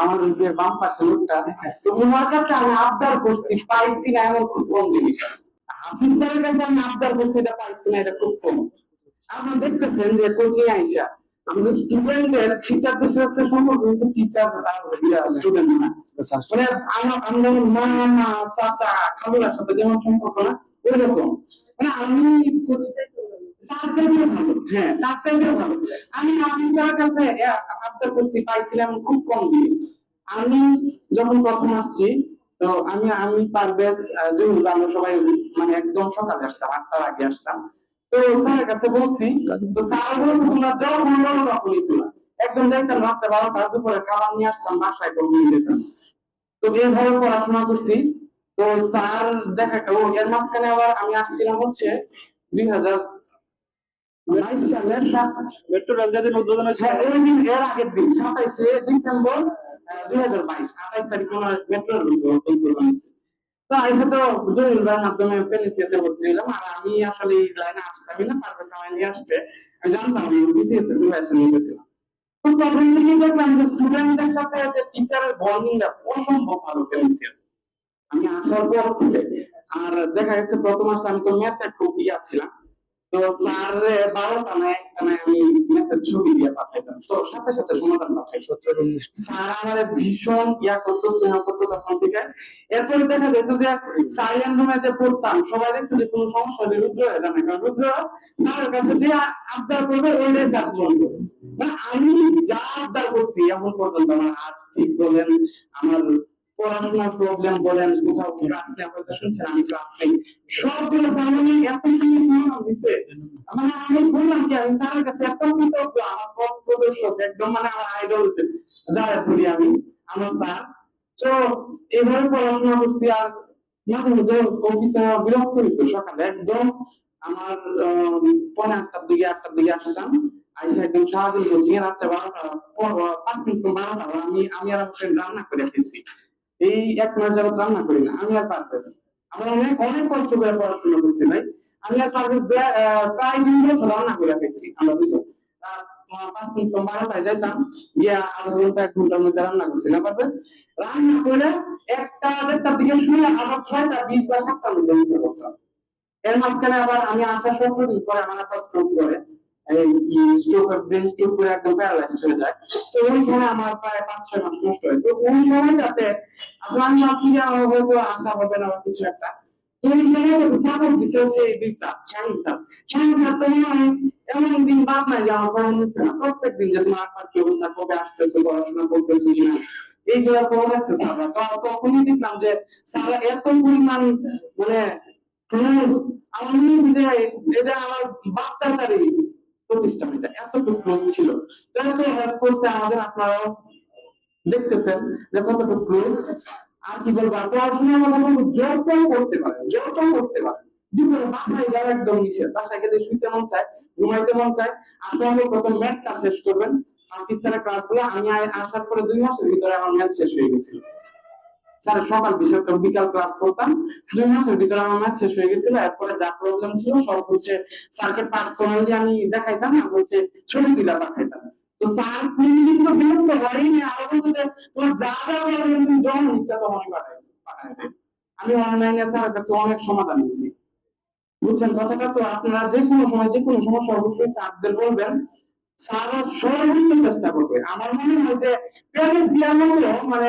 আমার যে বাম পাশে লোকটা, তো ওনার কাছে আমি আবদার করছি, পাইছি না এমন খুব কম জিনিস। আছে কাছে আমি আবদার করছি, এটা পাইছি না, এটা খুব কম। আপনারা দেখতেছেন যে কোচিং আইসা, আমাদের স্টুডেন্টদের টিচারদের সাথে সম্পর্ক কিন্তু টিচার স্টুডেন্ট না। মানে আমরা মা মা, চাচা সাথে যেমন সম্পর্ক না মানে আমি তার চাইতে ভালো। হ্যাঁ। তার চাইতে ভালো। আমি আমি স্যারের কাছে আবদার করছি পাইছিলাম খুব কম দিয়ে আমি যখন প্রথম আসছি তো আমি আমি পারভেজ দুই আমরা সবাই মানে একদম সকালে আসতাম আটটার আগে আসতাম। তো স্যারের কাছে বলছি তো স্যার বলছে তোমরা যখন বলো তখনই তোলা একদম যাইতাম রাত্রে বারোটা দুপুরে খাবার নিয়ে আসতাম বাসায় পৌঁছে যেতাম তো এইভাবে পড়াশোনা করছি। তো স্যার দেখা গেল এর মাঝখানে আবার আমি আসছিলাম হচ্ছে দুই হাজার বাইশ মেট্রো রেল উদ্বোধন হয়েছে। হ্যাঁ, ওই দিন এর আগের দিন সাতাইশে ডিসেম্বর দুই হাজার বাইশ আঠাইশ তারিখ মেট্রো উদ্বোধন হয়েছে। তো আমি তো জরুরি মাধ্যমে পেনিসিয়াতে ভর্তি হলাম আর আমি আসলে এই লাইনে আসতামই না পারবে আমার নিয়ে আসছে। আমি জানতাম আমি বিসিএস এর প্রিপারেশন নিয়ে তো তখন থেকে দেখলাম যে স্টুডেন্টদের সাথে টিচারের বন্ডিংটা অসম্ভব ভালো পেনিসিয়াতে। আমি আসার পর থেকে আর দেখা গেছে প্রথম আসলে আমি তো ম্যাথে খুব ইয়া ছিলাম। তো একটা আমি ম্যাথের ছবি দিয়ে পাঠাইতাম। তো সাথে সাথে সমাধান পাঠাই উনিশ স্যার আমাদের ভীষণ ইয়া করতো, স্নেহ করতো তখন থেকে। এরপরে দেখা যেত যে রুমে যে পড়তাম, সবাই দেখতো যে কোনো সমস্যা হলে রুদ্র হয়ে যাবে। কারণ রুদ্র স্যারের কাছে যে আবদার করবে মানে আমি যা আবদার করছি এখন পর্যন্ত আমার আর্থিক বলেন, আমার পড়াশোনার প্রবলেম বলেন, কোথাও শুনছেন আমি ক্লাস সবগুলো এত দিছে মানে আমি বললাম আমি স্যারের কাছে এত কৃতজ্ঞ আমার পথ প্রদর্শক, একদম মানে আমার আইডল যারা করি আমি, আমার স্যার তো এভাবে পড়াশোনা করছি আর মাঝে মধ্যে অফিসে বিরক্ত হইতো সকালে একদম। আমার আটটার দিকে আটটার দিকে আসতাম। আইসা একদম সারাদিন কোচিং রাত্রে বারোটা পাঁচ মিনিট বারোটা আমি আমি আর রান্না করে খেয়েছি। এই এক মাস যাবত রান্না করি না, আমি আর পারভেজ। আমরা অনেক অনেক কষ্ট করে পড়াশোনা করছি ভাই। আমি আর দে- প্রায় তিন বছর রান্না করে খেয়েছি আমরা দুজন ঘণ্টা, এক ঘণ্টার মধ্যে রান্না রান্না করে একটা দেড়টার দিকে ছয়টা, বিশ বা এর মাঝখানে আবার আমি আমার স্ট্রোক করে। প্রত্যেক দিন যে তোমার অবস্থা, কবে আসতেছো, পড়াশোনা করতেছো কিনা এইগুলো আছে স্যাররা তো তখনই দেখলাম যে স্যাররা এত পরিমাণ মানে আমার মনে হচ্ছে যে এটা আমার বাচ্চাটারই প্রতিষ্ঠান এটা এতটুকু ক্লোজ ছিল। আমাদের দেখতেছেন যে কতটুকু ক্লোজ আর কি বলব যত করতে পারে যত করতে পারে একদম চায় চায়, আপনি ম্যাথটা শেষ করবেন আমি আসার পরে দুই মাসের ভিতরে আমার ম্যাথ শেষ হয়ে গেছিল। স্যার, সকাল করে বিকাল ক্লাস করতাম। দুই মাসের ভিতরে আমার ম্যাথ শেষ হয়ে গেছিল, এরপরে যা প্রবলেম ছিল সব হচ্ছে স্যারকে পার্সোনালি আমি দেখাইতাম, আর হচ্ছে ছবি তুলে পাঠাইতাম। তো স্যার পুলিশ তো বিরক্ত হয়নি বলতো যে, তোমার যা যা তুমি ইচ্ছা আমি অনলাইনে কাছে অনেক সমাধান দিয়েছি বুঝছেন কথাটা? তো আপনারা যে কোনো সময়, যে কোনো সমস্যা অবশ্যই স্যারদের বলবেন। স্যাররা সর্বোচ্চ চেষ্টা করবে। আমার মনে হয় যে মানে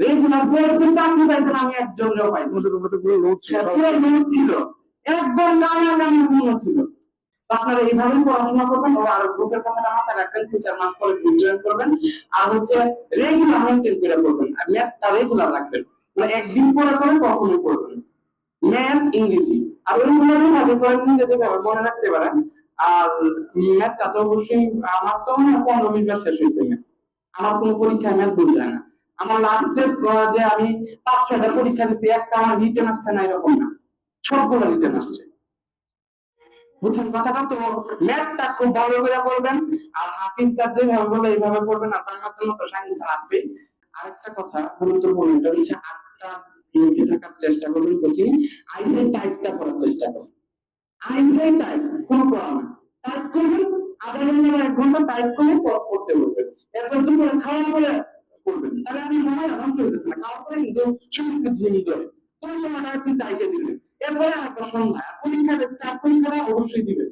রেগুলার পড়ছে চাকরি পাইছে আমি একজনেও পাই না আমাদের উপরে তো পুরো লোড ছিল। পুরো ছিল। একদম নানা নানা ছিল আপনারা এইভাবে পড়াশোনা করবেন ওরা আরও গ্রুপের কথাটা মাথায় রাখবেন দু চার মাস পরে গ্রুপ জয়েন করবেন। আর হচ্ছে রেগুলার মেনটেন করে করবেন। ম্যাথটা রেগুলার রাখবেন। মানে একদিন পরে করে কখনো করবেন ম্যাথ ইংরেজি। আর ওইগুলো ভাবে করেন নিজে যেভাবে মনে রাখতে পারেন। আর ম্যাথটা তো অবশ্যই আমার তো মনে হয় পনেরো বিশ বার শেষ হয়েছে ম্যাথ আমার কোনো পরীক্ষায় ম্যাথ ভুল যায় না। আমার যে আমি পাঁচ ছয়টা পরীক্ষা দিচ্ছি একটা আমার রিটেন আসছে না, এরকম না। সবগুলো রিটেন আসছে। বুঝছেন কথাটা? তো ম্যাথটা খুব ভালো করে করবেন আর হাফিজ স্যার যেভাবে বলে, এইভাবে করবেন আপনার মতো সায়েন্স আরেকটা কথা, গুরুত্বপূর্ণ, এটা হচ্ছে আটটা মিনিটে থাকার চেষ্টা করবেন, কোচিং। আইসে টাইপটা করার চেষ্টা করবেন আইসে টাইপ কোনো না। টাইপ করবেন, আধা এক ঘণ্টা টাইপ করে পড়- পড়তে বলবেন। এরপর দুপুরে খাওয়া পরে করবেন তাহলে আপনি সময় নষ্ট না। কিন্তু ঝিমিয়ে ধরে কোন টাইপে দিবেন। এরপরে আরেকটা সন্ধ্যা। পরীক্ষা চার পরীক্ষাটা অবশ্যই দিবেন।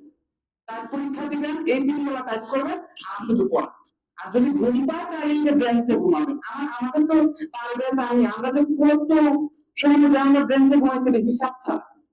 তার পরীক্ষা দিবেন, এই দিনগুলো টাইপ করবেন, আর শুধু পড়া আর যদি ঘুমটা চাইলে বেঞ্চে ঘুমাবেন। আমার, আমাদের তো আমি আমরা যে কত সময় আমরা বেঞ্চে ঘুমাইছি হিসাব ছাড়া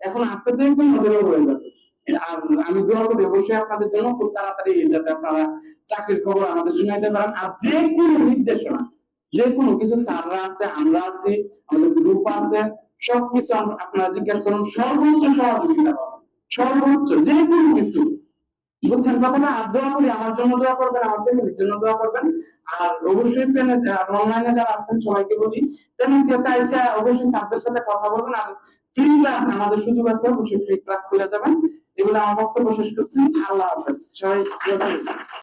এখন আস্তে আমি অবশ্যই আপনাদের জন্য খুব তাড়াতাড়ি যাতে আপনারা চাকরির খবর আমাদের শুনাইতে পারেন আর যে কোনো নির্দেশনা যে কোনো কিছু স্যাররা আছে আমরা আছি আমাদের গ্রুপ আছে সবকিছু আপনারা জিজ্ঞাসা করুন, সর্বোচ্চ সহযোগিতা সর্বোচ্চ, যে কোনো কিছু। বুঝছেন কথাটা? আর দোয়া করি, আমার জন্য দোয়া করবেন, আমার ফ্যামিলির জন্য দোয়া করবেন। আর অবশ্যই অনলাইনে যারা আছেন, সবাইকে বলি এসে অবশ্যই সাথে কথা বলবেন। আর ফ্রি ক্লাস আমাদের সুযোগ আছে, অবশ্যই ফ্রি ক্লাস করে যাবেন। এগুলো আমার বক্তব্য শেষ করছি। আল্লাহ হাফেজ। সবাই।